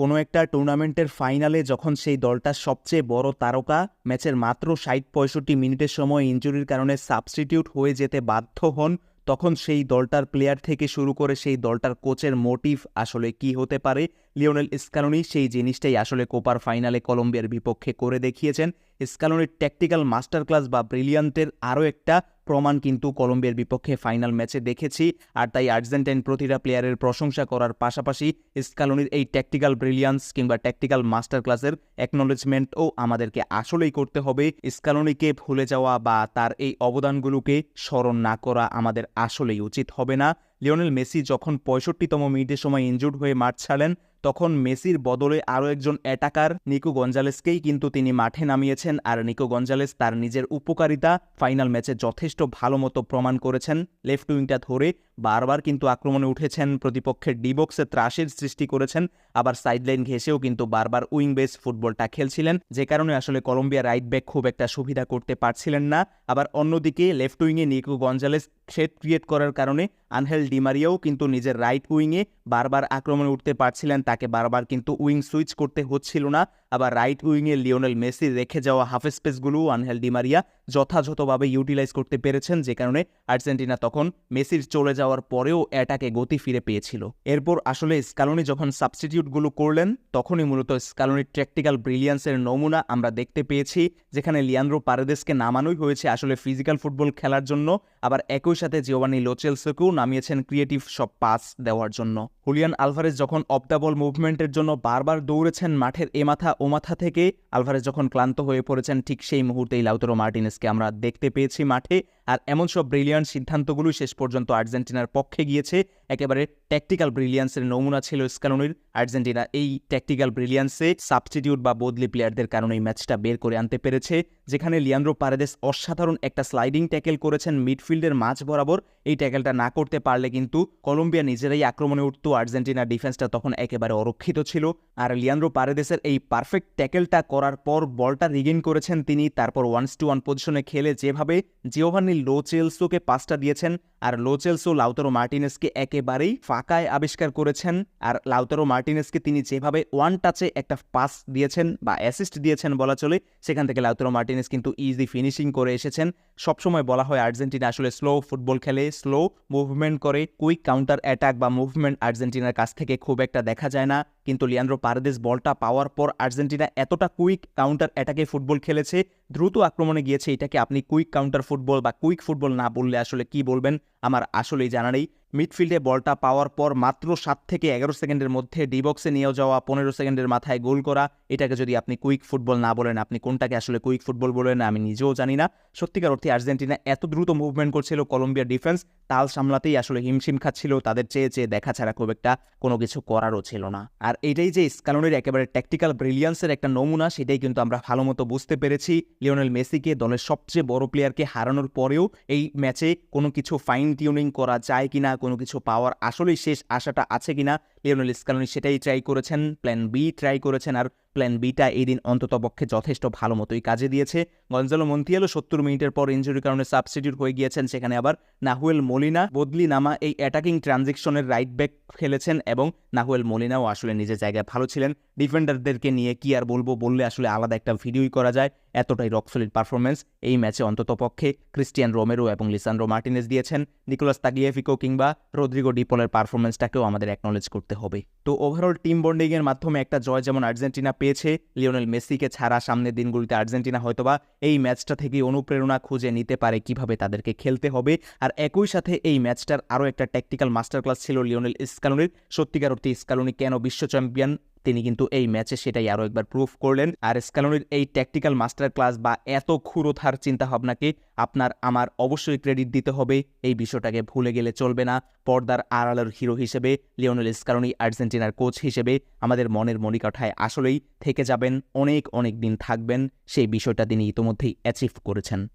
কোনো একটা টুর্নামেন্টের ফাইনালে যখন সেই দলটার সবচেয়ে বড় তারকা ম্যাচের মাত্র ষাট পঁয়ষট্টি মিনিটের সময় ইঞ্জুরির কারণে সাবস্টিটিউট হয়ে যেতে বাধ্য হন, তখন সেই দলটার প্লেয়ার থেকে শুরু করে সেই দলটার কোচের মোটিভ আসলে কি হতে পারে লিওনেল স্কালোনি সেই জিনিসটাই আসলে কোপার ফাইনালে কলম্বিয়ার বিপক্ষে করে দেখিয়েছেন। স্কালোনির ট্যাকটিক্যাল মাস্টার ক্লাস বা ব্রিলিয়ান্টের আরও একটা প্রমাণ কিন্তু কলম্বিয়ার বিপক্ষে ফাইনাল ম্যাচে দেখেছি। আর তাই আর্জেন্টাইন প্রতিটা প্লেয়ারের প্রশংসা করার পাশাপাশি স্কালোনির এই ট্যাকটিক্যাল ব্রিলিয়ান্স কিংবা ট্যাকটিক্যাল মাস্টার ক্লাসের অ্যাকনোলেজমেন্টও আমাদেরকে আসলেই করতে হবে। স্কালোনিকে ভুলে যাওয়া বা তার এই অবদানগুলোকে স্মরণ না করা আমাদের আসলেই উচিত হবে না। লিওনেল মেসি যখন পঁয়ষট্টিতম মিনিটের সময় ইনজুর্ড হয়ে মাঠ ছাড়েন তখন মেসির বদলে আরও একজন অ্যাটাকার নিকো গঞ্জালেসকেই কিন্তু তিনি মাঠে নামিয়েছেন আর নিকো গঞ্জালেস তার নিজের উপকারিতা ফাইনাল ম্যাচে যথেষ্ট ভালো মতো প্রমাণ করেছেন। লেফট উইংটা ধরে বারবার কিন্তু আক্রমণে উঠেছেন, প্রতিপক্ষের ডিবক্সে ত্রাসের সৃষ্টি করেছেন, আবার সাইডলাইন ঘেসেও কিন্তু বারবার উইং বেস ফুটবলটা খেলছিলেন, যে কারণে আসলে কলম্বিয়া রাইট ব্যাক খুব একটা সুবিধা করতে পারছিলেন না। আবার অন্যদিকে লেফট উইংয়ে নিকো গঞ্জালেস থ্রেট ক্রিয়েট করার কারণে আনহেল ডিমারিয়াও কিন্তু নিজের রাইট উইংয়ে বারবার আক্রমণে উঠতে পারছিলেন, তাকে বারবার কিন্তু উইং সুইচ করতে হচ্ছিল না। আবার রাইট উইংয়ে লিওনেল মেসি রেখে যাওয়া হাফ স্পেসগুলো আনহেল ডিমারিয়া যথাযথভাবে ইউটিলাইজ করতে পেরেছেন যে কারণে আর্জেন্টিনা তখন মেসির চলে যাওয়ার পরেও অ্যাটাকে গতি ফিরে পেয়েছিল। এরপর আসলে স্কালোনি যখন সাবস্টিটিউটগুলো করলেন, তখনই মূলত স্কালোনির ট্যাকটিক্যাল ব্রিলিয়ান্সের নমুনা আমরা দেখতে পেয়েছি, যেখানে লিয়ান্দ্রো পারেদেসকে নামানোই হয়েছে আসলে ফিজিক্যাল ফুটবল খেলার জন্য, আবার একই সাথে জিওবানি লোচেলসকেও নামিয়েছেন ক্রিয়েটিভ সব পাস দেওয়ার জন্য। হুলিয়ান আলভারেজ যখন অফ দ্য বল মুভমেন্টের জন্য বারবার দৌড়েছেন মাঠের এ মাথা ও মাথা থেকে, আলভারেজ যখন ক্লান্ত হয়ে পড়েছেন, ঠিক সেই মুহূর্তেই লাউতরো মার্টিনেসকে আমরা দেখতে পেয়েছি মাঠে। আর এমন সব ব্রিলিয়ান্ট সিদ্ধান্তগুলোই শেষ পর্যন্ত আর্জেন্টিনার পক্ষে গিয়েছে। একেবারে ট্যাকটিক্যাল ব্রিলিয়ান্সের নমুনা ছিল স্কালোনির আর্জেন্টিনা এই ট্যাকটিক্যাল ব্রিলিয়ান্সে সাবস্টিটিউট বা বদলি প্লেয়ারদের কারণে এই ম্যাচটা বের করে আনতে পেরেছে, যেখানে লিয়ান্দ্রো পারেদেস অসাধারণ একটা স্লাইডিং ট্যাকেল করেছেন মিডফিল্ডের মাঝ বরাবর। এই ট্যাকেলটা না করতে পারলে কিন্তু কলম্বিয়া নিজেরাই আক্রমণে উঠত। আর্জেন্টিনার ডিফেন্সটা তখন একেবারে অরক্ষিত ছিল। আর লিয়ান্দ্রো পারেদেসের এই পারফেক্ট ট্যাকেলটা করার পর বলটা রিগেন করেছেন তিনি। তারপর ওয়ানস টু ওয়ান পজিশনে খেলে যেভাবে জিওভানি লো চেলসোকে দিয়েছেন আর লো চেলসো লাউতারো মার্টিনেসকে একেবারেই ফাঁকায় আবিষ্কার করেছেন। আর লাউতারো মার্টিনেসকে তিনি যেভাবে ওয়ান টাচে একটা পাস দিয়েছেন বা অ্যাসিস্ট দিয়েছেন বলা চলে, সেখান থেকে লাউতারো মার্টিনেস কিন্তু ইজি ফিনিশিং করে এসেছেন। সবসময় বলা হয় আর্জেন্টিনা আসলে স্লো ফুটবল খেলে স্লো মুভমেন্ট করে কুইক কাউন্টার অ্যাটাক বা মুভমেন্ট আর্জেন্টিনার কাছ থেকে খুব একটা দেখা যায় না। কিন্তু লিয়ান্ড্রো পারদেস বলটা পাওয়ার পর আর্জেন্টিনা এতটা কুইক কাউন্টার অ্যাটাকে ফুটবল খেলেছে, দ্রুত আক্রমণে গিয়েছে এটাকে আপনি কুইক কাউন্টার ফুটবল বা কুইক ফুটবল না বললে আসলে কি বলবেন? আমার আসলেই জানা নেই। মিডফিল্ডে বলটা পাওয়ার পর মাত্র সাত থেকে এগারো সেকেন্ডের মধ্যে ডিবক্সে নিয়ে যাওয়া পনেরো সেকেন্ডের মাথায় গোল করা। এটাকে যদি আপনি কুইক ফুটবল না বলেন, আপনি কোনটাকে আসলে কুইক ফুটবল বলেন আমি নিজেও জানি না। সত্যিকার অর্থে আর্জেন্টিনা এত দ্রুত মুভমেন্ট করছিল কলম্বিয়ার ডিফেন্স তাল সামলাতেই আসলে হিমশিম খাচ্ছিল, তাদের চেয়ে চেয়ে দেখা ছাড়া খুব একটা কোনো কিছু করারও ছিল না। আর এটাই যে স্কালনের একেবারে ট্যাকটিক্যাল ব্রিলিয়ান্সের একটা নমুনা, সেটাই কিন্তু আমরা ভালো মতো বুঝতে পেরেছি। লিওনেল মেসিকে দলের সবচেয়ে বড় প্লেয়ারকে হারানোর পরেও এই ম্যাচে কোনো কিছু ফাইন টিউনিং করা যায় কিনা কোনো কিছু পাওয়ার আসলেই শেষ আশাটা আছে কিনা, লিওনেল স্কালনি সেটাই ট্রাই করেছেন প্ল্যান বি ট্রাই করেছেন, আর প্ল্যান বিটা এই দিন অন্ততপক্ষে যথেষ্ট ভালো মতোই কাজে দিয়েছে। গঞ্জালো মন্তিয়ালো সত্তর মিনিটের পর ইঞ্জুরির কারণে সাবস্টিটিউট হয়ে গিয়েছেন সেখানে আবার নাহুয়েল মলিনা। বদলি নামা এই অ্যাটাকিং ট্রানজেকশনের রাইট ব্যাক খেলেছেন এবং নাহুয়েল মলিনাও আসলে নিজের জায়গায় ভালো ছিলেন। ডিফেন্ডারদেরকে নিয়ে কি আর বলব বললে আসলে আলাদা একটা ভিডিওই করা যায়। এতটাই রকসলিড পারফরমেন্স এই ম্যাচে অন্ততপক্ষে ক্রিস্টিয়ান রোমেরো এবং লিসান্ড্রো মার্টিনেস দিয়েছেন। নিকোলাস তাগিয়েফিকো কিংবা রদ্রিগো ডিপলের পারফরমেন্সটাকেও আমাদের অ্যাকনোলেজ করতে হবে। তো ওভারঅল টিম বন্ডিংয়ের মাধ্যমে একটা জয় যেমন আর্জেন্টিনা পেয়েছে। লিওনেল মেসিকে ছাড়া সামনের দিনগুলিতে আর্জেন্টিনা হয়তোবা এই ম্যাচটা থেকে অনুপ্রেরণা খুঁজে নিতে পারে কীভাবে তাদেরকে খেলতে হবে। আর একই সাথে এই ম্যাচটার আরও একটা ট্যাকটিক্যাল মাস্টার ক্লাস ছিল লিওনেল স্কালনির। সত্যিকার অর্থে স্কালনি কেন বিশ্ব চ্যাম্পিয়ন তিনি কিন্তু এই ম্যাচে সেটাই আরও একবার প্রুফ করলেন। আর স্ক্যালোনির এই ট্যাকটিক্যাল মাস্টার ক্লাস বা এত ক্ষুরোথার চিন্তাভাবনাকে আপনার আমার অবশ্যই ক্রেডিট দিতে হবে। এই বিষয়টাকে ভুলে গেলে চলবে না। পর্দার আড়ালের হিরো হিসেবে, লিওনেল স্কালোনি আর্জেন্টিনার কোচ হিসেবে আমাদের মনের মণিকাঠায় আসলেই থেকে যাবেন। অনেক অনেক দিন থাকবেন। সেই বিষয়টা তিনি ইতোমধ্যেই অ্যাচিভ করেছেন।